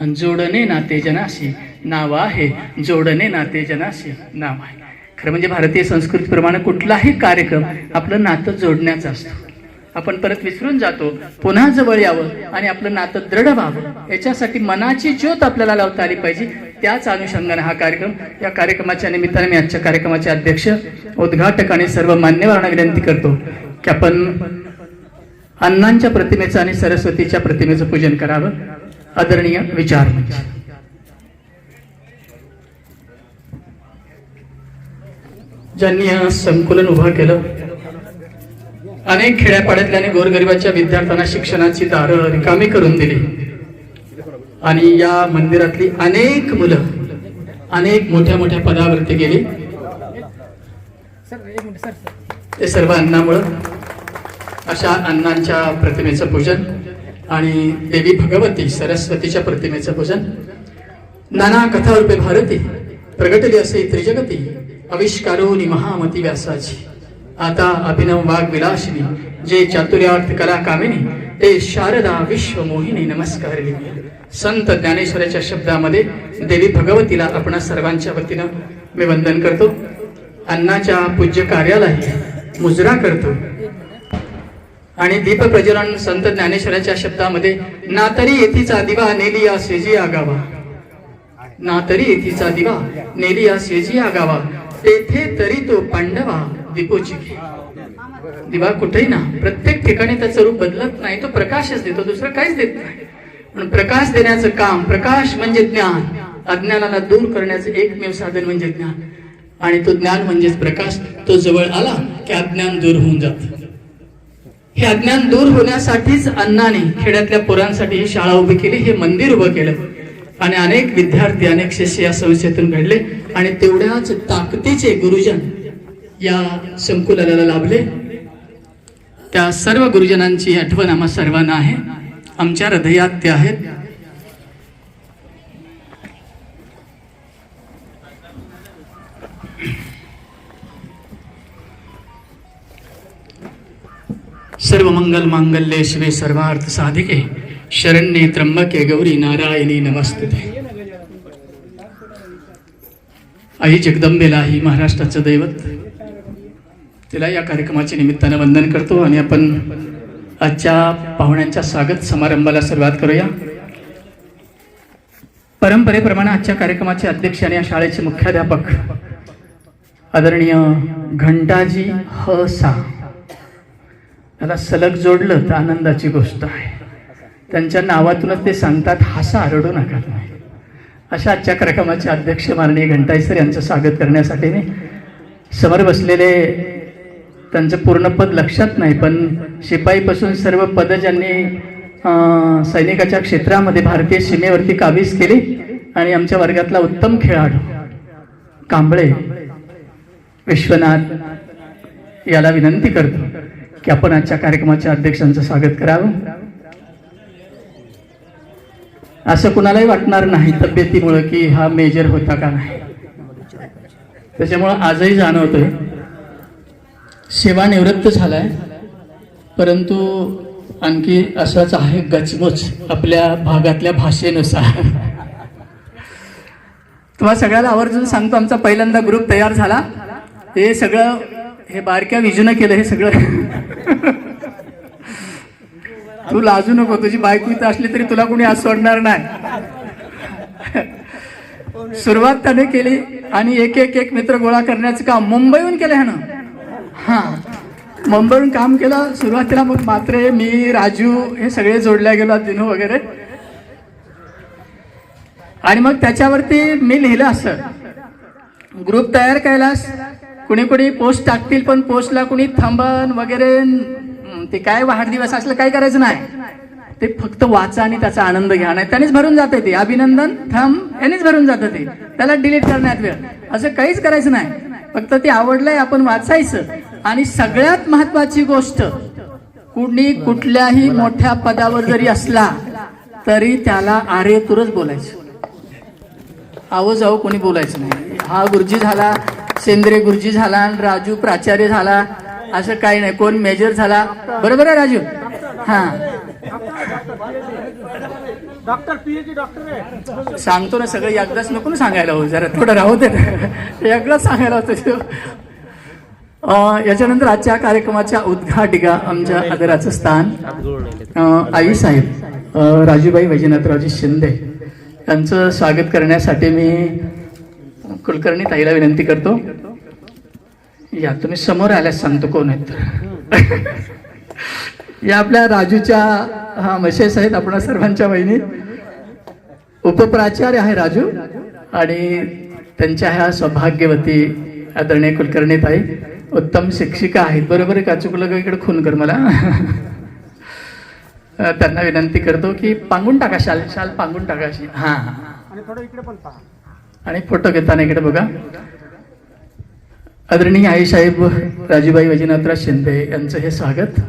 जोडणे नाते जनाशी नाव आहे. जोडणे नाते जनाशी नाव आहे. खरं म्हणजे भारतीय संस्कृतीप्रमाणे कुठलाही कार्यक्रम आपलं नातं जोडण्याचा असतो. आपण परत विसरून जातो पुन्हा जवळ यावं आणि आपलं नातं दृढ व्हावं. याच्यासाठी मनाची ज्योत आपल्याला लावता आली पाहिजे. त्याच अनुषंगाने हा कार्यक्रम या कार्यक्रमाच्या निमित्ताने मी आजच्या कार्यक्रमाचे अध्यक्ष उद्घाटक आणि सर्व मान्यवरांना विनंती करतो की आपण अण्णांच्या प्रतिमेचं आणि सरस्वतीच्या प्रतिमेचं पूजन करावं. आदरणीय विचार ज्यांनी हा संकुलन उभं केलं अनेक खेड्यापाड्यातल्या आणि गोरगरिबाच्या विद्यार्थ्यांना शिक्षणाची दारं रिकामी करून दिली. आणि या मंदिरातली अनेक मुलं अनेक मोठ्या मोठ्या पदावरती गेली. ते सर्व अन्नामुळं अशा अण्णांच्या प्रतिमेचं पूजन आणि देवी भगवती सरस्वतीच्या प्रतिमेचं पूजन. नाना कथारूपे भारती प्रगटली असे त्रिजगती आविष्कारोनी महामती व्यासाची. आता अभिनव वाघ विलासिनी जे चातुर्यार्थ कला कामिनी ते शारदा विश्व मोहिनी नमस्कार संत ज्ञानेश्वराच्या शब्दामध्ये देवी भगवतीला आपणा सर्वांच्या वतीनं मी वंदन करतो. अन्नाच्या पूज्य कार्यालाही मुजरा करतो. आणि दीप प्रज्वलन संत ज्ञानेश्वराच्या शब्दामध्ये नातरी येथीचा दिवा नेली या सेजी आगावा. नातरी येथीचा दिवा नेलिया सेजी आगावा. तेथे तरी तो पांडवा दीपोची दिवा कुठेही ना प्रत्येक ठिकाणी त्याचं रूप बदलत नाही. तो प्रकाशच देतो दुसरं काहीच देत नाही. पण प्रकाश देण्याचं काम प्रकाश म्हणजे ज्ञान. अज्ञानाला दूर करण्याचं एकमेव साधन म्हणजे ज्ञान. आणि तो ज्ञान म्हणजेच प्रकाश. तो जवळ आला की अज्ञान दूर होऊन जातं. हे अज्ञान दूर होण्यासाठीच अण्णाने खेड्यातल्या पोरांसाठी ही शाळा उभी केली हे मंदिर उभं केलं. आणि अनेक विद्यार्थी अनेक शिष्य या संस्थेतून घडले आणि तेवढ्याच ताकदीचे गुरुजन या संकुलाला लाभले. त्या सर्व गुरुजनांची आठवण आम्हा सर्वांना आहे. आमच्या हृदयात ते आहेत. सर्व मंगल मांगल्ये शिवे सर्वार्थ साधिके शरण्ये त्र्यंबके गौरी नारायणी नमस्ते आई जगदंबेला ही महाराष्ट्राचं दैवत. तिला या कार्यक्रमाच्या निमित्तानं वंदन करतो आणि आपण आजच्या पाहुण्यांच्या स्वागत समारंभाला सुरुवात करूया. परंपरेप्रमाणे आजच्या कार्यक्रमाचे अध्यक्ष आणि या शाळेचे मुख्याध्यापक आदरणीय घंटाजी ह सा. त्याला सलग जोडलं तर आनंदाची गोष्ट आहे. त्यांच्या नावातूनच ते सांगतात हसा रडू नका नाही अशा आजच्या कार्यक्रमाचे अध्यक्ष माननीय घंटाई सर यांचं स्वागत करण्यासाठी मी समोर बसलेले त्यांचं पूर्ण पद लक्षात नाही पण शिपाईपासून सर्व पद ज्यांनी सैनिकाच्या क्षेत्रामध्ये भारतीय सीमेवरती काबीज केली आणि आमच्या वर्गातला उत्तम खेळाडू कांबळे विश्वनाथ याला विनंती करतो. की आपण आजच्या कार्यक्रमाच्या अध्यक्षांचं स्वागत करावं. असं कुणालाही वाटणार नाही तब्येतीमुळं की हा मेजर होता का नाही. त्याच्यामुळं आजही जाणवतोय. सेवानिवृत्त झालाय. परंतु आणखी असाच आहे गचमुच आपल्या भागातल्या भाषेनुसार. तुम्हाला सगळ्याला आवर्जून सांगतो आमचा पहिल्यांदा ग्रुप तयार झाला. हे सगळं हे बारक्या विजूनं केलं हे सगळं. तू लाजू नको तुझी बायको इथं असली तरी तुला कोणी आज सोडणार नाही. सुरुवात त्याने केली आणि एक एक एक मित्र गोळा करण्याचं काम मुंबईहून केलं ह्यानं. हा. मुंबईहून काम केलं सुरुवातीला मग मात्रे मी राजू हे सगळे जोडल्या गेलो दिनू वगैरे. आणि मग त्याच्यावरती मी लिहिलं असं. ग्रुप तयार केलास कुणी कुणी पोस्ट टाकतील पण पोस्टला कुणी थांबन वगैरे ते काय वाढदिवस असलं काय करायचं नाही. ते फक्त वाचा आणि त्याचा आनंद घ्या. नाही त्यानेच भरून जाते ते. अभिनंदन थांब यानेच भरून जातं ते. त्याला डिलीट करण्यात वेळ. असं काहीच करायचं नाही. फक्त ते आवडलंय आपण वाचायचं. आणि सगळ्यात महत्वाची गोष्ट कुणी कुठल्याही मोठ्या पदावर जरी असला तरी त्याला आरे तुरच बोलायचं. आहो जाऊ कोणी बोलायचं नाही. हा गुरुजी झाला. सेंद्रे गुरुजी झाला आणि राजू प्राचार्य झाला असं काही नाही. कोण मेजर झाला. बरोबर आहे राजू? हा. डॉक्टर पीएचडी डॉक्टर आहे. सांगतो ना सगळं एकदाच नको ना सांगायला हो जरा थोडं राहू दे. एकदाच सांगायला होतं याच्यानंतर आजच्या कार्यक्रमाच्या उद्घाटिका आमच्या आदराचं स्थान. आई साहेब राजूबाई वैजनाथरावजी शिंदे. यांचं स्वागत करण्यासाठी मी कुलकर्णी ताईला विनंती करतो. या तुम्ही समोर आल्यास सांगतो कोण आहेत या आपल्या राजूच्या हा मशेस आहेत आपणा सर्वांच्या बहिणी उपप्राचार्य आहे राजू आणि त्यांच्या ह्या सौभाग्यवती आदरणीय कुलकर्णी ताई उत्तम शिक्षिका आहेत. बरोबर आहे का? चुकलं का इकडे खून कर मला. त्यांना विनंती करतो की पांगून टाका शाल शाल पांगून टाकाशी हां हा. आणि थोडं इकडे पण पहा. आणि फोटो घेताना इकडे बघा. आदरणीय आईसाहेब राजूबाई वैजनाथराव शिंदे यांचं हे स्वागत.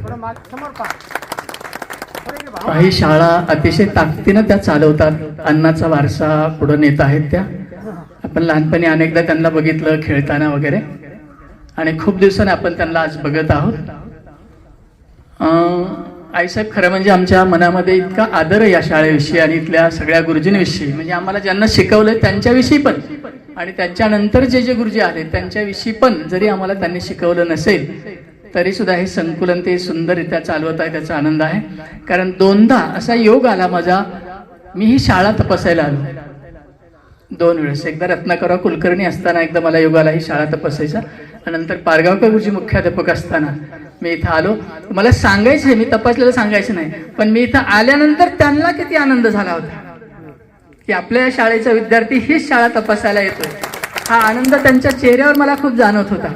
काही शाळा अतिशय ताकदीनं त्या चालवतात. अन्नाचा वारसा पुढे नेत आहेत त्या. आपण लहानपणी अनेकदा त्यांना बघितलं खेळताना वगैरे. आणि खूप दिवसाने आपण त्यांना आज बघत आहोत. आईसाहेब खरं म्हणजे आमच्या मनामध्ये इतका आदर आहे या शाळेविषयी आणि इथल्या सगळ्या गुरुजींविषयी. म्हणजे आम्हाला ज्यांना शिकवलं त्यांच्याविषयी पण. आणि त्यांच्यानंतर जे जे गुरुजी आले त्यांच्याविषयी पण जरी आम्हाला त्यांनी शिकवलं नसेल तरी सुद्धा हे संकुलन ते सुंदररित्या चालवत आहे त्याचा आनंद आहे. कारण दोनदा असा योग आला माझा मी ही शाळा तपासायला आलो. दोन वेळेस. एकदा रत्नाकरा कुलकर्णी असताना एकदा मला योग आला ही शाळा तपासायचा. आणि नंतर पारगावकर गुरुजी मुख्याध्यापक असताना मी इथं आलो. मला सांगायचं आहे मी तपासलेलं सांगायचं नाही. पण मी इथं आल्यानंतर त्यांना किती आनंद झाला होता. की आपल्या या शाळेचा विद्यार्थी हीच शाळा तपासायला येतोय. हा आनंद त्यांच्या चेहऱ्यावर मला खूप जाणवत होता.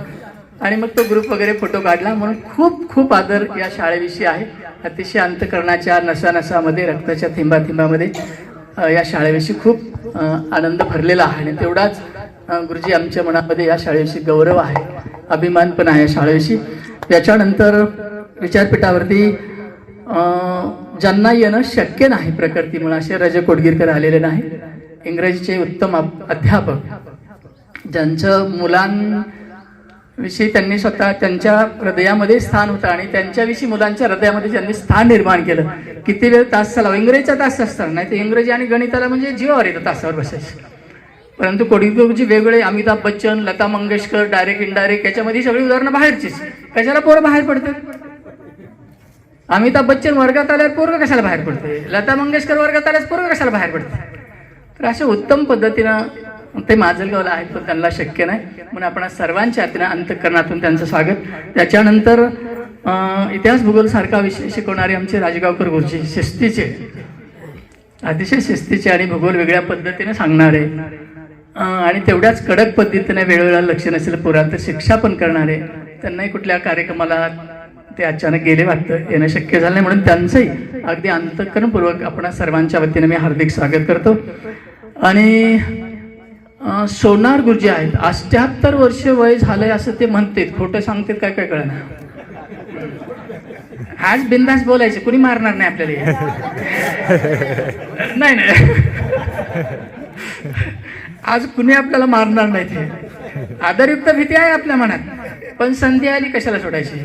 आणि मग तो ग्रुप वगैरे फोटो काढला. म्हणून खूप खूप आदर या शाळेविषयी आहे. अतिशय अंतकरणाच्या नसानसामध्ये रक्ताच्या थिंबा थिंबामध्ये या शाळेविषयी खूप आनंद भरलेला आहे. आणि तेवढाच गुरुजी आमच्या मनामध्ये या शाळेविषयी गौरव आहे. अभिमान पण आहे या शाळेविषयी. त्याच्यानंतर विचारपीठावरती अं, ज्यांना येणं शक्य नाही प्रकृतीमुळे असे रज कोडगीरकर आलेले नाही इंग्रजीचे उत्तम अध्यापक. ज्यांचं मुलांविषयी त्यांनी स्वतः त्यांच्या हृदयामध्ये स्थान होतं आणि त्यांच्याविषयी मुलांच्या हृदयामध्ये ज्यांनी स्थान निर्माण केलं. किती वेळ तास चालावा इंग्रजीचा तास असताना नाही तर इंग्रजी आणि गणिताला म्हणजे जीवावर येतं तासावर बसायचं. परंतु कोडीजी वेगवेगळे अमिताभ बच्चन लता मंगेशकर डायरेक्ट इनडायरेक्ट याच्यामध्ये सगळी उदाहरणं बाहेरचीच. कशाला पोरं बाहेर पडतात? अमिताभ बच्चन वर्गात आल्यावर पोरग कशाला बाहेर पडते लता मंगेशकर वर्गात आल्यास पोरग कशाला बाहेर पडते तर अशा उत्तम पद्धतीनं ते माजलगावला आहेत पण त्यांना शक्य नाही. म्हणून आपण सर्वांच्या हातीनं अंतकरणातून त्यांचं स्वागत. त्याच्यानंतर इतिहास भूगोल सारखा विषय शिकवणारे आमचे राजगावकर गुरुजी शिस्तीचे अतिशय शिस्तीचे आणि भूगोल वेगळ्या पद्धतीने सांगणारे आणि तेवढ्याच कडक पद्धतीने वेळोवेळा लक्ष नसेल पुरात शिक्षा पण करणारे त्यांनाही कुठल्या कार्यक्रमाला ते अचानक गेले वाटतं येणं शक्य झालं नाही. म्हणून त्यांचंही अगदी अंतकरणपूर्वक आपण सर्वांच्या वतीने मी हार्दिक स्वागत करतो. आणि सोनार गुरुजी आहेत. अष्ट्याहत्तर वर्ष वय झालंय असं ते म्हणतात. खोटं सांगतात काय काय कळणार आज बिंदास बोलायचे. कुणी मारणार नाही आपल्याला नाही नाही. आज कुणी आपल्याला मारणार नाही ते. आदरयुक्त भीती आहे आपल्या मनात. पण संधी आली कशाला सोडायची?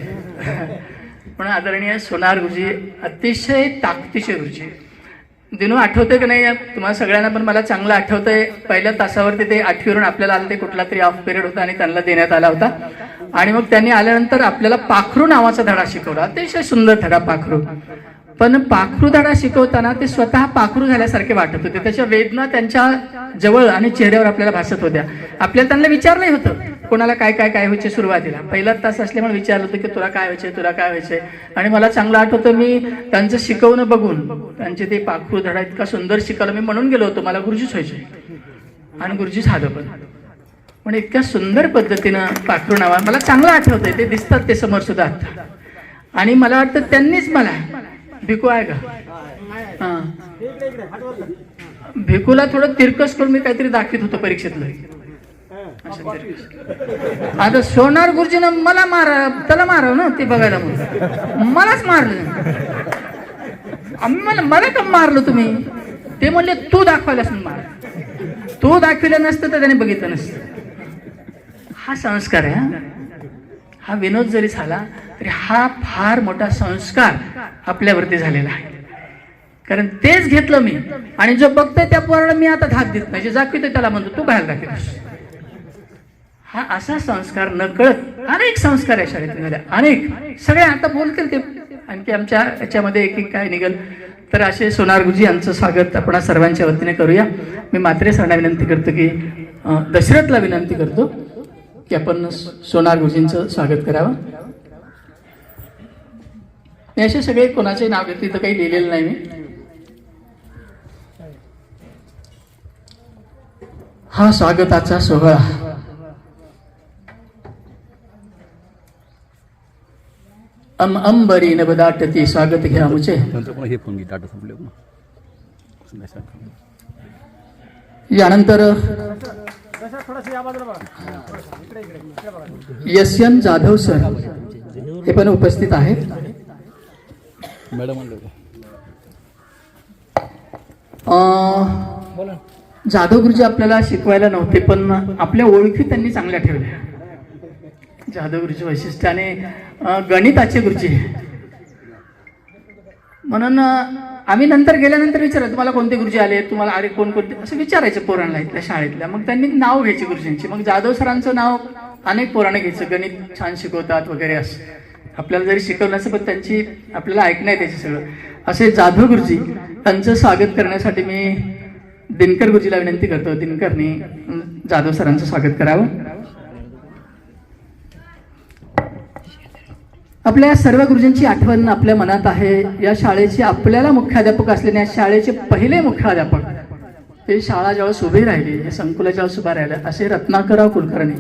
पण आदरणीय सोनार गुरुजी अतिशय ताकदीचे गुरुजी. दिनू आठवते की नाही? तुम्हाला सगळ्यांना पण मला चांगलं आठवतंय. पहिल्या तासावरती ते आठवीवरून आपल्याला आलं ते कुठला तरी ऑफ पिरियड होता आणि त्यांना देण्यात आला होता. आणि मग त्यांनी आल्यानंतर आपल्याला पाखरू नावाचा धडा शिकवला. अतिशय सुंदर धडा पाखरू. पण पाखरू धडा शिकवताना ते स्वतः पाखरू झाल्यासारखे वाटत होते. त्याच्या वेदना त्यांच्या जवळ आणि चेहऱ्यावर आपल्याला भासत होत्या. आपल्याला त्यांना विचारलंही होतं. कोणाला काय काय काय व्हायचे सुरुवातीला. पहिला तास असल्यामुळे विचारलं होतं की तुला काय व्हायचे तुला काय व्हायचे आणि मला चांगलं आठवतं मी त्यांचं शिकवणं बघून त्यांचे ते पाखरू धडा इतका सुंदर शिकवलं. मी म्हणून गेलो होतो मला गुरुजीच व्हायचे. आणि गुरुजी झालं पण. पण इतक्या सुंदर पद्धतीनं पाखरू नावा. मला चांगलं आठवतंय. ते दिसतात ते समोर सुद्धा आता आणि मला वाटतं त्यांनीच मला भिकू आहे का? हा. भिकूला थोडं तिरकस करून मी काहीतरी दाखवित होतो परीक्षेतलं. आता सोनार गुरुजीनं मला मार त्याला मारव ना ते बघायला म्हणून. मलाच मारलं. आम्ही मला मला का मारलं तुम्ही? ते म्हणले तू दाखवायलास मार तू दाखविलं नसतं तर त्याने बघितलं नसतं. हा संस्कार आहे हा. विनोद जरी झाला तरी हा फार मोठा संस्कार आपल्यावरती झालेला आहे. कारण तेच घेतलं मी आणि जो बघतोय त्या पोराला मी आता धाक देत नाही. जे दाखवितोय त्याला म्हणतो तू बाहेर दाखवतोस हा असा संस्कार न कळत अनेक संस्कार आहे शाळेत निघाले अनेक. सगळे आता बोलतील ते. आणखी आमच्या याच्यामध्ये एक एक काय निघल. तर असे सोनार गुरुजी यांचं स्वागत आपण सर्वांच्या वतीने करूया. मी मात्रे सरांना विनंती करतो की दशरथला विनंती करतो की आपण सोनार गुरुजींचं स्वागत करावं. मी असे सगळे कोणाचे नाव घेतले तर काही लिहिलेलं नाही मी. हा स्वागताचा सोहळा. अम अंबरी नबदाटती स्वागत घ्या मुझे. पुन्हा हे. यानंतर जसं थोडंसं जाधव सर. हे पण उपस्थित आहेत. मॅडम जाधव गुरुजी आपल्याला शिकवायला नव्हते पण आपल्या ओळखी त्यांनी चांगल्या ठेवल्या. जाधव गुरुजी वैशिष्ट्याने गणिताचे गुरुजी. म्हणून आम्ही नंतर गेल्यानंतर विचारलं तुम्हाला कोणते गुरुजी आले? तुम्हाला अरे कोण कोणते असं विचारायचं पोरांना इथल्या शाळेतल्या. मग त्यांनी नाव घ्यायची गुरुजींची. मग जाधव सरांचं नाव अनेक पोरांना घ्यायचं. गणित छान शिकवतात वगैरे असं. आपल्याला जरी शिकवण्याचं पण त्यांची आपल्याला ऐकणं आहे त्याचे सगळं. असे जाधव गुरुजी त्यांचं स्वागत करण्यासाठी मी दिनकर गुरुजीला विनंती करतो. दिनकरनी जाधव सरांचं स्वागत करावं. आपल्या सर्व गुरुजींची आठवण आपल्या मनात आहे. या शाळेचे आपल्याला मुख्याध्यापक असलेल्या शाळेचे पहिले मुख्याध्यापक. ते शाळा ज्यावेळेस उभी राहिली हे संकुला ज्यावेळेस उभा राहिल्या असे रत्नाकरराव कुलकर्णी.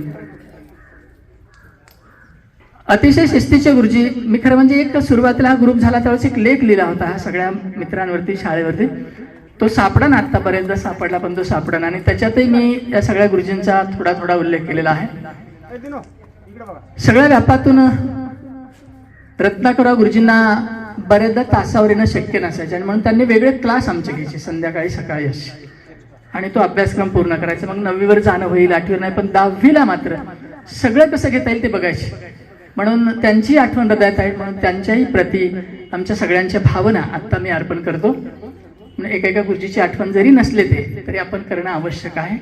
अतिशय शिस्तीचे गुरुजी मी खरं म्हणजे एक सुरुवातीला हा ग्रुप झाला त्यावेळेस एक लेख लिहिला होता हा सगळ्या मित्रांवरती शाळेवरती. तो सापडा ना आत्तापर्यंत सापडला पण तो सापडा आणि त्याच्यातही मी या सगळ्या गुरुजींचा थोडा थोडा उल्लेख केलेला आहे. सगळ्या व्यापातून रत्नाकरराव गुरुजींना बऱ्याचदा तासावर येणं शक्य नसायचे आणि म्हणून त्यांनी वेगळे क्लास आमचे घ्यायचे संध्याकाळी सकाळी असे. आणि तो अभ्यासक्रम पूर्ण करायचा मग नववीवर जाणं होईल आठवीवर नाही पण दहावीला मात्र सगळं कसं घेता येईल ते बघायचे. म्हणून त्यांची आठवण हृदयात आहे म्हणून त्यांच्याही प्रती आमच्या सगळ्यांच्या भावना आत्ता मी अर्पण करतो. म्हणून एका एका गुरुजीची आठवण जरी नसले ते तरी आपण करणं आवश्यक आहे.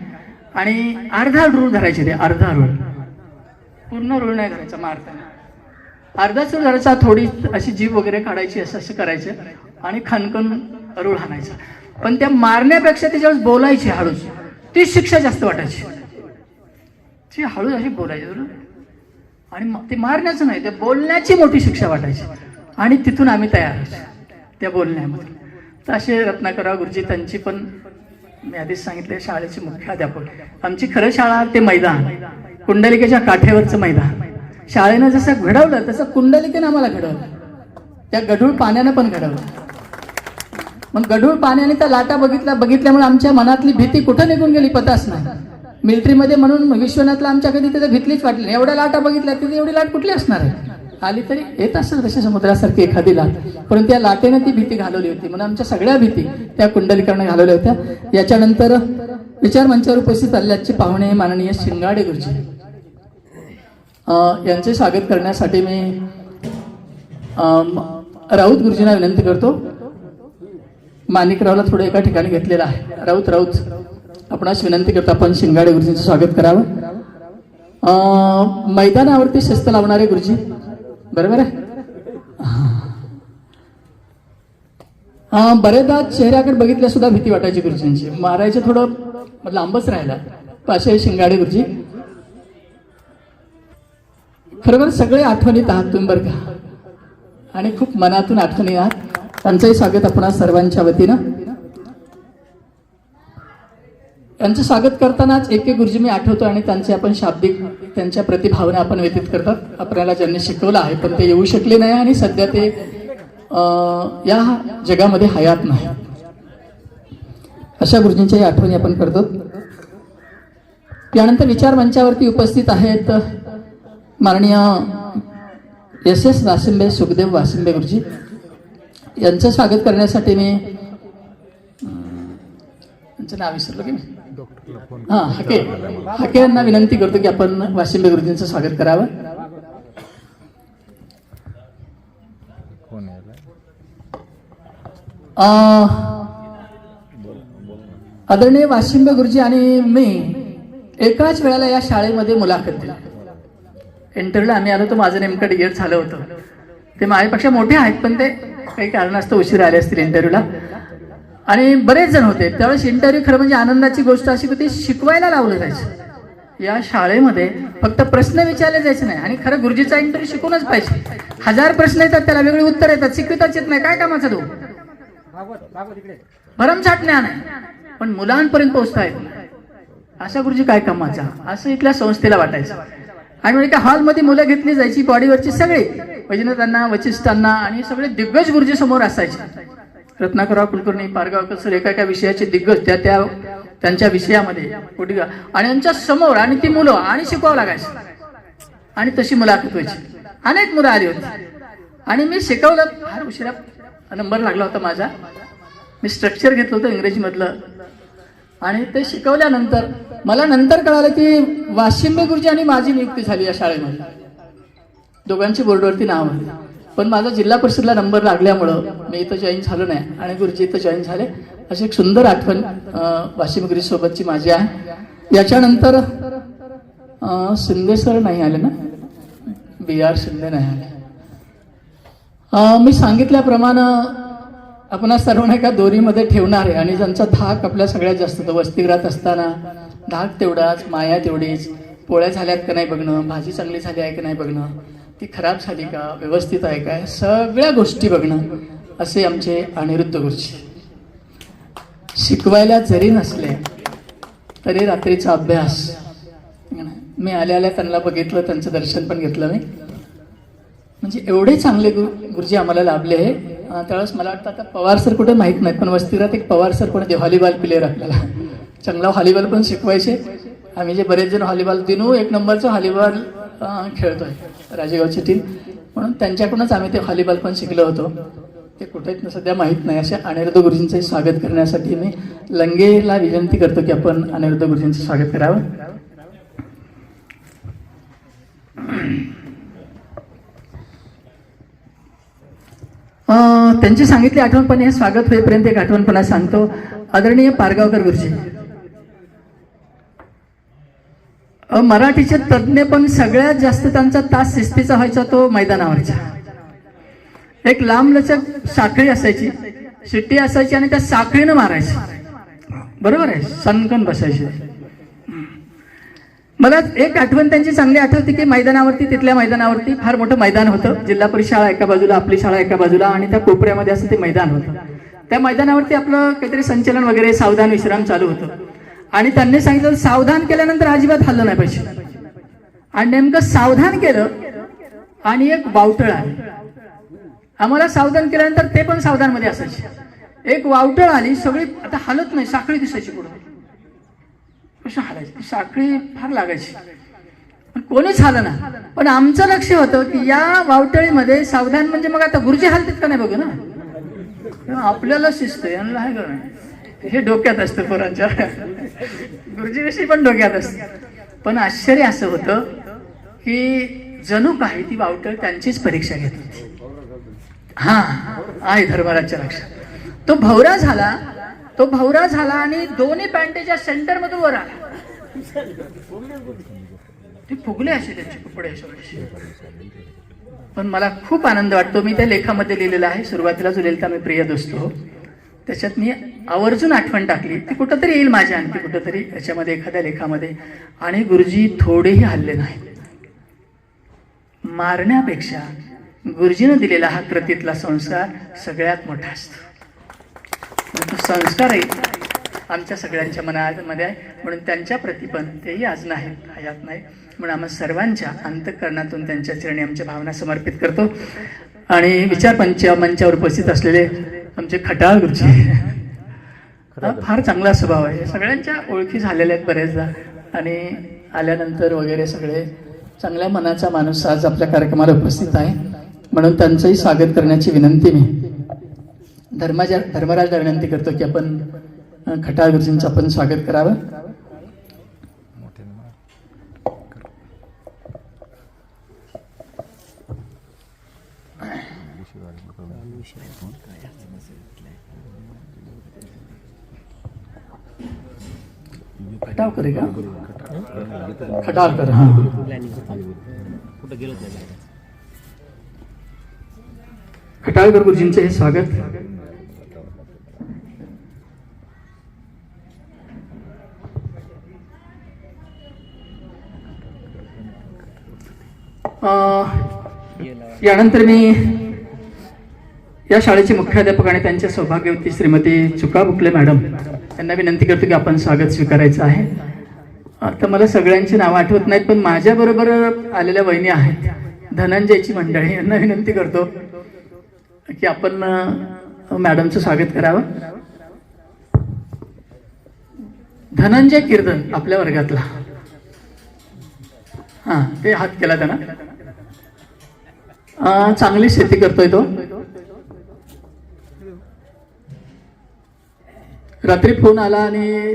आणि अर्धा रूळ धरायचे ते अर्धा रूळ पूर्ण रूळ नाही धरायचा मारताना. अर्धा रूळ धरायचा थोडी अशी जीभ वगैरे काढायची असं असं करायचं आणि खणकन रूळ हाणायचा. पण त्या मारण्यापेक्षा त्याच्यावर बोलायची हळूच ती शिक्षा जास्त वाटायची. ती हळूच अशी बोलायची बरोबर? आणि मग ते मारण्याचं नाही ते बोलण्याची मोठी शिक्षा वाटायची. आणि तिथून आम्ही तयार व्हायचो त्या बोलण्यामध्ये तर असे रत्नाकरराव गुरुजी त्यांची पण मी आधीच सांगितले शाळेचे मुख्याध्यापक. आमची खरं शाळा ते मैदान कुंडलिकेच्या काठेवरचं मैदान. शाळेनं जसं घडवलं तसं कुंडलिकेनं आम्हाला घडवलं. त्या गढूळ पाण्यानं पण घडवलं. मग गढूळ पाण्याने त्या लाटा बघितल्या बघितल्यामुळे आमच्या मनातली भीती कुठं निघून गेली पताच नाही. मिलिटरीमध्ये म्हणून विश्वनाथला आमच्या कधी तिथे भीतलीच वाटली नाही. एवढ्या लाटा बघितल्या तिथे एवढी लाट कुठली असणार आहे? आली तरी येत असेल तशी समुद्रासारखी एखादी लाट. परंतु त्या लाटेने ती भीती घालवली होती. म्हणून आमच्या सगळ्या भीती त्या कुंडलिकांना घालवल्या होत्या. याच्यानंतर विचार मंचावर उपस्थित आल्याची पाहुणे माननीय शिंगाडे गुरुजी यांचे स्वागत करण्यासाठी मी राऊत गुरुजींना विनंती करतो. माणिकरावला थोडं एका ठिकाणी घेतलेलं आहे. राऊत राऊत आपणास विनंती करतो आपण शिंगाडे गुरुजींचं स्वागत करावं. मैदानावरती शिस्त लावणारे गुरुजी. बरोबर आहे? बरेचदा चेहऱ्याकडे बघितल्या सुद्धा भीती वाटायची गुरुजींची. मारायचं थोडं लांबच राहिला. असे शिंगाडे गुरुजी. खरोखर सगळे आठवणीत आहात तुम्ही बरं का? आणि खूप मनातून आठवणी आहात. त्यांचंही स्वागत आपण सर्वांच्या वतीनं. त्यांचं स्वागत करतानाच एक एक गुरुजी मी आठवतो आणि त्यांचे आपण शाब्दिक त्यांच्या प्रतिभावना आपण व्यतीत करतात आपल्याला ज्यांनी शिकवलं आहे पण ते येऊ शकले नाही आणि सध्या ते या जगामध्ये हयात नाही. अशा गुरुजींच्याही आठवणी आपण करतो. त्यानंतर विचार मंचावरती उपस्थित आहेत माननीय एस एस वासिंबे सुखदेव वासिंबे गुरुजी यांचं स्वागत करण्यासाठी मी त्यांचं नाव विसरलो की मी? हा हके हके यांना विनंती करतो की आपण वासिंबे गुरुजींचं स्वागत करावं. आदरणीय वाशिंबे गुरुजी आणि मी एकाच वेळेला या शाळेमध्ये मुलाखत दिली. इंटरव्ह्यूला आम्ही आलो तर माझं नेमकं डियर झालं होतं. ते माझ्यापेक्षा मोठे आहेत पण ते काही कारणास्तव उशीर आले असतील इंटरव्ह्यूला आणि बरेच जण होते. त्यावेळेस इंटरव्ह्यू खरं म्हणजे आनंदाची गोष्ट अशी की ती शिकवायला लावलं जायचं. या शाळेमध्ये फक्त प्रश्न विचारले जायचे नाही. आणि खरं गुरुजीचा इंटरव्ह्यू शिकूनच पाहिजे. हजार प्रश्न येतात त्याला वेगळी उत्तर येतात शिकविताच येत नाही. काय कामाचा तो? भागवत भरमसाठ ज्ञान आहे. पण मुलांपर्यंत पोहोचता येत नाही. अशा गुरुजी काय कामाचा? असं इथल्या संस्थेला वाटायचं. आणि म्हणजे हॉलमध्ये मुलं घेतली जायची बॉडीवरची सगळे. वैजनाथांना वचिष्ठांना आणि सगळे दिग्गज गुरुजी समोर असायचे. रत्नाकरराव कुलकर्णी पारगावकर सर एका एका विषयाचे दिग्गज त्या त्या त्यांच्या विषयामध्ये. कुठे आणि यांच्या समोर आणि ती मुलं आणि शिकवावं लागायचं. आणि तशी मुलाखत व्हायची. अनेक मुलं आली होती. आणि मी शिकवलं. फार उशिरा नंबर लागला होता माझा. मी स्ट्रक्चर घेतलं होतं इंग्रजीमधलं. आणि ते शिकवल्यानंतर मला नंतर कळालं की वाशिंबे गुरुजी आणि माझी नियुक्ती झाली या शाळेमध्ये. दोघांची बोर्डवरती नाव आहे. पण माझा जिल्हा परिषदला नंबर लागल्यामुळं मी इथं जॉईन झालो नाही आणि गुरुजी इथं जॉईन झाले. अशी एक सुंदर आठवण वाशिम गुरुजी सोबतची माझी आहे. याच्यानंतर शिंदे सर नाही आले ना? बी आर शिंदे नाही आले. मी सांगितल्याप्रमाणे आपण सर्वांना एका दोरीमध्ये ठेवणार आहे आणि ज्यांचा धाक आपल्या सगळ्यात जास्त तो वसतिगृहात असताना धाक तेवढाच माया तेवढीच पोळ्या झाल्यात का नाही बघणं भाजी चांगली झाली आहे का नाही बघणं ती खराब झाली का व्यवस्थित आहे का सगळ्या गोष्टी बघणं असे आमचे अनिरुद्ध गुरुजी. शिकवायला जरी नसले तरी रात्रीचा अभ्यास. मी आल्या आल्या त्यांना बघितलं त्यांचं दर्शन पण घेतलं मी. म्हणजे एवढे चांगले गुरु गुरुजी आम्हाला लाभले आहे त्यावेळेस मला वाटतं आता पवार सर कुठे माहीत नाही पण वस्तीरात एक पवार सर पण होते व्हॉलीबॉल प्लेअर आपल्याला. चांगला व्हॉलीबॉल पण शिकवायचे. आम्ही जे बरेच जण व्हॉलीबॉल दिनू एक नंबरचं व्हॉलीबॉल खेळतो खेळतोय राजेगावची टीम म्हणून त्यांच्याकडूनच आम्ही ते व्हॉलीबॉल पण शिकलो होतो. ते कुठेच सध्या माहीत नाही. अशा अनिरुद्ध गुरुजींचे स्वागत करण्यासाठी मी लंगेला विनंती करतो की आपण अनिरुद्ध गुरुजींचं स्वागत करावं. त्यांची सांगितली आठवण पण हे स्वागत होईपर्यंत एक आठवण सांगतो. आदरणीय पारगावकर गुरुजी मराठीचे तज्ज्ञ पण सगळ्यात जास्त त्यांचा तास शिस्तीचा व्हायचा तो मैदानावरचा एक लांबलचक साखळी असायची. शिट्टी असायची आणि त्या साखळीनं मारायची. बरोबर आहे? सनकन बसायचे. मला एक आठवण त्यांची चांगली आठवते की मैदानावरती तिथल्या मैदानावरती फार मोठं मैदान होतं. जिल्हा परिषद शाळा एका बाजूला आपली शाळा एका बाजूला आणि त्या कोपऱ्यामध्ये असं ते मैदान होतं. त्या मैदानावरती आपलं काहीतरी संचलन वगैरे सावधान विश्राम चालू होतं. आणि त्यांनी सांगितलं सावधान केल्यानंतर अजिबात हल्लं नाही पाहिजे. आणि नेमकं सावधान केलं आणि एक वावटळ आली. आम्हाला सावधान केल्यानंतर ते पण सावधानमध्ये असायचे. एक वावटळ आली सगळी आता हालत नाही साखळी दिसायची पुढं. कशा हालायची? साखळी फार लागायची. पण कोणीच हालं ना पण आमचं लक्ष होतं की या वावटळीमध्ये सावधान म्हणजे मग आता गुरुजी हालतात का नाही बघू ना? आपल्याला शिस्त यांना आहे का नाही? हे डोक्यात असतं पोरांच्या. गुरुजीविषयी पण डोक्यात असतं. पण आश्चर्य असं होतं की जणू काही ती वावटळ त्यांचीच परीक्षा घेत होती. हा आहे धर्मराजच्या लक्षात. तो भवरा झाला तो भवरा झाला आणि दोन्ही पॅन्टेच्या सेंटर मधून वर आला. ते फुगले असे त्यांचे कपडे पण मला खूप आनंद वाटतो मी त्या लेखामध्ये लिहिलेलं आहे सुरुवातीला जो लिहिलता मी प्रिय दोस्त हो. त्याच्यात मी आवर्जून आठवण टाकली. ती कुठंतरी येईल माझ्या आणखी कुठंतरी याच्यामध्ये एखाद्या लेखामध्ये. आणि गुरुजी थोडेही हल्ले नाहीत. मारण्यापेक्षा गुरुजीनं दिलेला हा कृतीतला संस्कार सगळ्यात मोठा असतो. म्हणजे तो संस्कार आहे आमच्या सगळ्यांच्या मनामध्ये आहे. म्हणून त्यांच्या प्रती पण तेही आज नाहीत हयात नाही म्हणून आम्हा सर्वांच्या अंतकरणातून त्यांच्या चरणी आमच्या भावना समर्पित करतो. आणि विचार पंच मंचावर उपस्थित असलेले आमचे खटाळ गुरुजी. हा फार चांगला स्वभाव आहे. सगळ्यांच्या ओळखी झालेल्या आहेत बरेचदा. आणि आल्यानंतर वगैरे सगळे चांगल्या मनाचा माणूस आज आपल्या कार्यक्रमाला उपस्थित आहे. म्हणून त्यांचंही स्वागत करण्याची विनंती मी. धर्माच्या धर्मराजला विनंती करतो की आपण खटाळ गुरुजींचं आपण स्वागत करावं. खटावकर आहे का खटावकर हां। खटाळकर गुरुजींचे हे स्वागत यानंतर मी या शाळेचे मुख्याध्यापक आणि त्यांच्या सौभाग्यवती श्रीमती चुका बुकले मॅडम. त्यांना विनंती करतो की आपण स्वागत स्वीकारायचं आहे. आता मला सगळ्यांची नावं आठवत नाहीत पण माझ्याबरोबर आलेल्या वहिनी आहेत धनंजयची मंडळी. यांना विनंती करतो की आपण मॅडमचं स्वागत करावं. धनंजय कीर्तन आपल्या वर्गातला. हा ते हात केला त्यांना. चांगली शेती करतोय तो. रात्री फोन आला आणि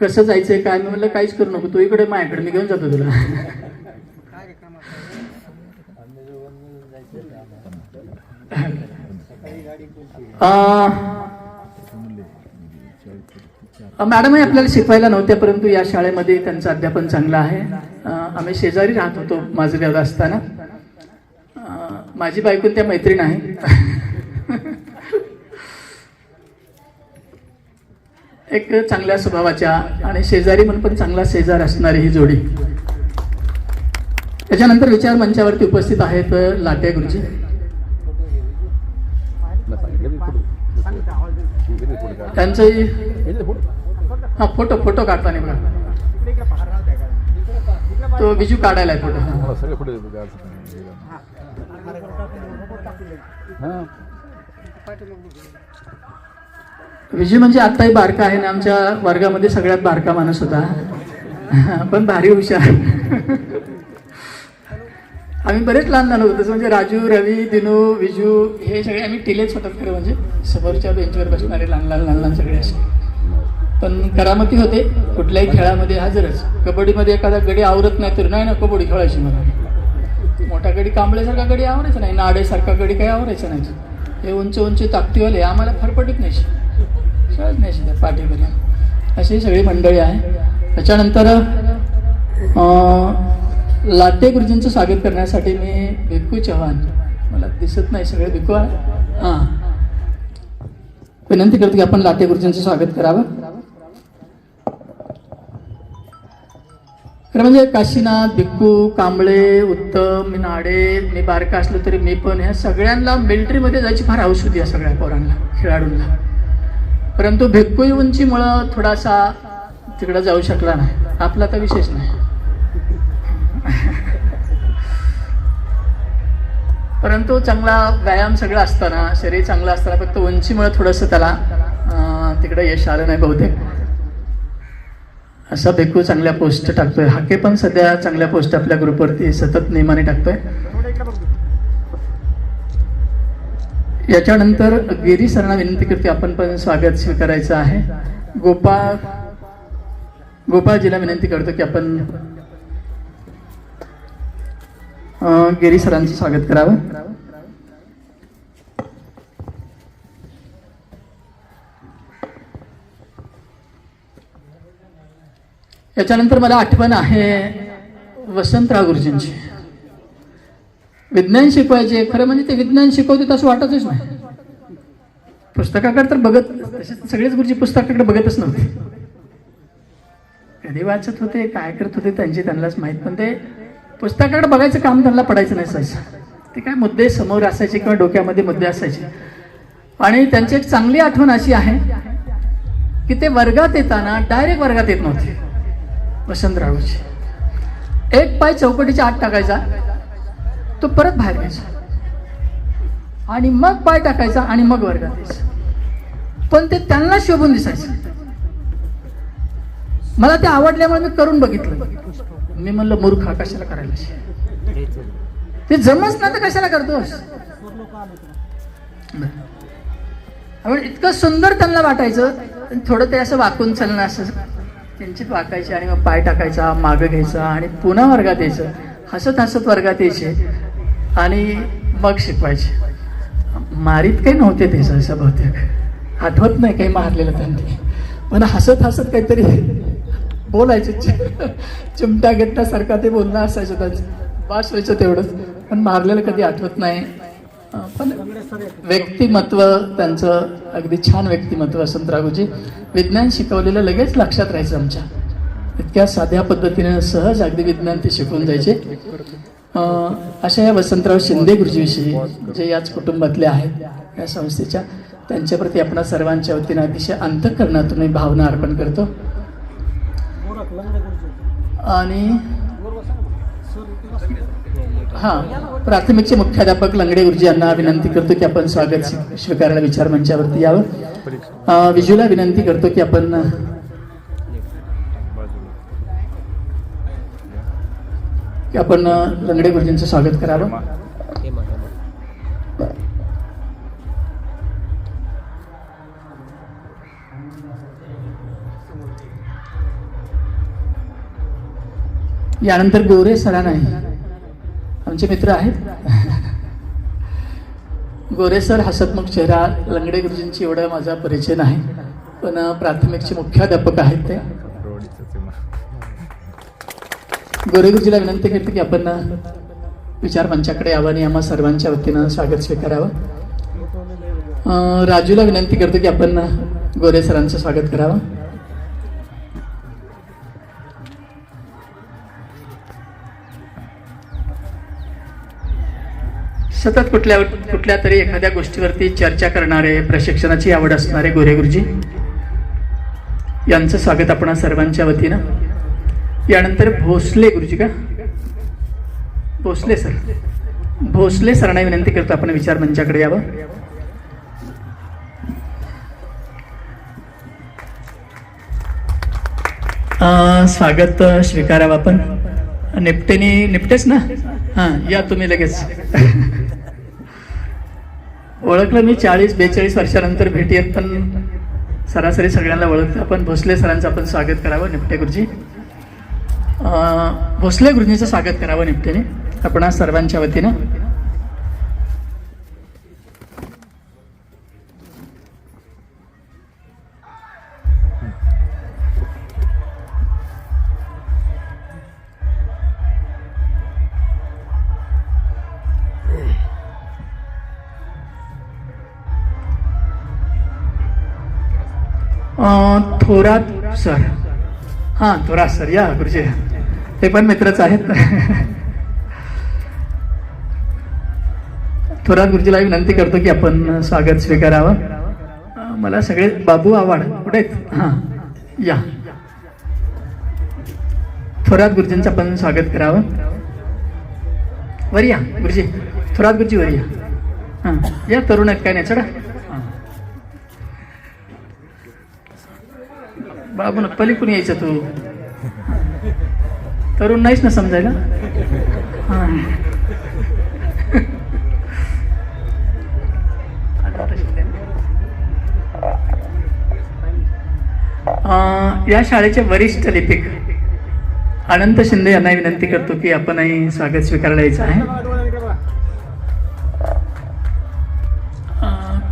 कसं जायचंय काय? मी म्हणलं काहीच करू नको तू इकडे माझ्याकडे मी घेऊन जातो तुला. मॅडम हे आपल्याला शिकवायला नव्हत्या परंतु या शाळेमध्ये त्यांचं अध्यापन चांगलं आहे. आम्ही शेजारी राहत होतो माझं असताना. अं, माझी बायको त्या मैत्रीण आहे. एक चांगल्या स्वभावाच्या आणि शेजारी म्हणून पण चांगला शेजार असणारी ही जोडी. त्याच्यानंतर विचार मंचावरती उपस्थित आहेत लाटे गुरुजी. त्यांचंही हा फोटो फोटो काढताना बघा. तो बिजू काढायला आहे फोटो हां. विजय म्हणजे आत्ताही बारका आहे ना आमच्या वर्गामध्ये सगळ्यात बारका माणूस होता. पण भारी हुशार. आम्ही बरेच लहान लहान होतो तसं म्हणजे राजू रवी दिनू विजू हे सगळे आम्ही टिलेच होतात खरं म्हणजे. समोरच्या बेंचवर बसणारे लहान लहान लहान लहान सगळे असे. पण करामती होते कुठल्याही खेळामध्ये हजरच. कबड्डीमध्ये एखादा गडी आवरत नाही तर नाही ना कबड्डी खेळायची मला मोठा गडी कांबळेसारखा गडी आवडायचं नाही नाडेसारखा गडी काही आवडायचं नाही. हे उंच उंच ताकदीवाले आम्हाला फरफटीत नाही. सहज नाही शिकत पाठीपर्यंत अशी सगळी मंडळी आहे. त्याच्यानंतर लाटे गुरुजींचं स्वागत करण्यासाठी मी भिक्कू चव्हाण. मला दिसत नाही सगळे भिक्कू आहे हां. विनंती करतो की आपण लाटे गुरुजींचं स्वागत करावं. खरं म्हणजे काशीनाथ भिक्कू कांबळे उत्तम मी नाडे मी बारका असलो तरी मी पण ह्या सगळ्यांना मिलिटरीमध्ये जायची फार औषधी आहे या सगळ्या पोरांना खेळाडूंना. परंतु भिक्खू उंचीमुळं थोडासा तिकडं जाऊ शकला नाही. आपला तर विशेष नाही. परंतु चांगला व्यायाम सगळा असताना शरीर चांगलं असताना फक्त उंचीमुळे थोडंसं त्याला तिकडे यश आलं नाही बहुतेक. असा भिक्खू चांगल्या पोस्ट टाकतोय. हाके पण सध्या चांगल्या पोस्ट आपल्या ग्रुपवरती सतत नेमाने टाकतोय. याच्यानंतर गिरी सरांना विनंती करते आपण पण स्वागत स्वीकारायचं आहे. गोपाळ गोपाळजीला विनंती करतो की आपण गिरी सरांचं स्वागत करावं. याच्यानंतर मला आठवण आहे वसंतराव गुरुजींची. विज्ञान शिकवायचे. खरं म्हणजे ते विज्ञान शिकवते तसं वाटतच नाही. पुस्तकाकडे तर बघत सगळेच गुरुजी पुस्तकाकडे बघतच नव्हते. कधी वाचत होते काय करत होते त्यांची त्यांनाच माहीत. पण ते पुस्तकाकडे बघायचं काम त्यांना पडायचं नाही सहसा. ते काय मुद्दे समोर असायचे किंवा डोक्यामध्ये मुद्दे असायचे. आणि त्यांची एक चांगली आठवण अशी आहे की ते वर्गात येताना डायरेक्ट वर्गात येत नव्हते. वसंतरावची. एक पाय चौकटीच्या आत टाकायचा. तो परत बाहेर घ्यायचा आणि मग पाय टाकायचा आणि मग वर्गात यायचा. पण ते त्यांना शोभून दिसायचं मला ते आवडल्यामुळे मी करून बघितलं. मी म्हणलं मूर्खा कशाला करायला ते जमच ना तर कशाला करतोस? बरं. आपण इतकं सुंदर त्यांना वाटायचं आणि थोडं ते असं वाकून चालणं असं किंचित वाकायचे आणि मग पाय टाकायचा मागं घ्यायचा आणि पुन्हा वर्गात यायचं. हसत हसत वर्गात यायचे. आणि मग शिकवायचे. मारीत काही नव्हते ते सहसा बहुतेक. आठवत नाही काही मारलेलं त्यांनी. पण हसत हसत काहीतरी बोलायचे. चि- चिमटा घेतल्यासारखा ते बोलणं असायचं त्यांचं. वास व्हायचं तेवढंच. पण मारलेलं कधी आठवत नाही. पण व्यक्तिमत्व त्यांचं अगदी छान व्यक्तिमत्व वसंतरावजी विज्ञान शिकवलेलं लगेच लक्षात राहायचं आमच्या. इतक्या साध्या पद्धतीने सहज अगदी विज्ञान ते शिकवून जायचे. अशा या वसंतराव शिंदे गुरुजीविषयी जे याच कुटुंबातले आहेत या संस्थेच्या त्यांच्याप्रती आपण सर्वांच्या वतीनं अतिशय अंतःकरणातून मी भावना अर्पण करतो. आणि हां प्राथमिकचे मुख्याध्यापक लंगडे गुरुजी यांना विनंती करतो की आपण स्वागत स्वीकारायला विचार मंचावरती यावं. विजूला विनंती करतो की आपण की आपण लंगडे गुरुजींचं स्वागत करावं. यानंतर गोरे सरांना आमचे मित्र आहेत. गोरे सर हसतमुख चेहरा लंगडे गुरुजींची एवढा माझा परिचय नाही. पण प्राथमिकचे मुख्याध्यापक आहेत ते. गोरेगुरुजीला विनंती करते की आपण विचार मंचाकडे यावं आणि आम्हा सर्वांच्या वतीनं स्वागत स्वीकारावं. राजूला विनंती करतो की आपण गोरे सरांचं स्वागत करावं. सतत कुठल्या कुठल्या तरी एखाद्या गोष्टीवरती चर्चा करणारे प्रशिक्षणाची आवड असणारे गोरे गुरुजी यांचं स्वागत आपण सर्वांच्या वतीनं यानंतर भोसले गुरुजी का? भोसले सर. भोसले सरांना विनंती करतो आपण विचार मंचाकडे यावं. स्वागत स्वीकारावं आपण. निपटेनी निपटेच ना? हां या तुम्ही लगेच. ओळखलं मी चाळीस बेचाळीस वर्षानंतर भेटी आहेत पण सरासरी सगळ्यांना ओळखतं. आपण भोसले सरांचं आपण स्वागत करावं निपटे गुरुजी. भोसले गुरुजींचं स्वागत करावं निपटेने आपण सर्वांच्या वतीनं. अं, थोरात सर. हां थोरात सर. या गुरुजी. ते पण मित्रच आहेत. थोरात गुरुजीला विनंती करतो की आपण स्वागत स्वीकारावं. मला सगळे बाबू आवाड कुठे आहेत? हां या. थोरात गुरुजींचं आपण स्वागत करावं. वर या गुरुजी. थोरात गुरुजी वर या. हां या तरुण आहेत काय नाही चढा बाबू ना पलीकडून यायचं तू? तरुण नाहीच ना समजायला? या शाळेचे वरिष्ठ लिपिक अनंत शिंदे यांना विनंती करतो की आपणही स्वागत स्वीकारला यायचं आहे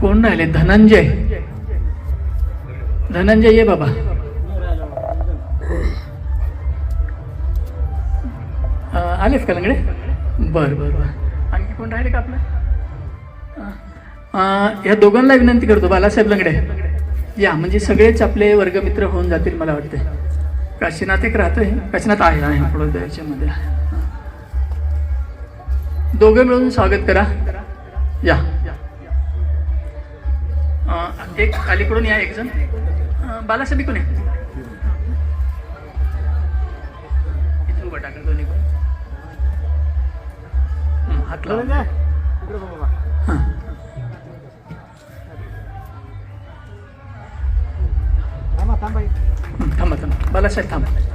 कोण राहिले? धनंजय. धनंजय ये बाबा. अं, आलेत का लंगडे? बरं बरं बरं. आणखी कोण राहिले का आपलं? ह्या या दोघांना विनंती करतो बालासाहेब लंगडे. या म्हणजे सगळेच आपले वर्गमित्र होऊन जातील मला वाटते काशीनाथ एक राहतोय. काशीनाथ आहे आहे याच्यामध्ये दोघं मिळून स्वागत करा. या. एक अलीकडून या एक जण. बालासाहेब इकडून आहे हात लावा. थांबा थांबा. बालासाहेब थांबा.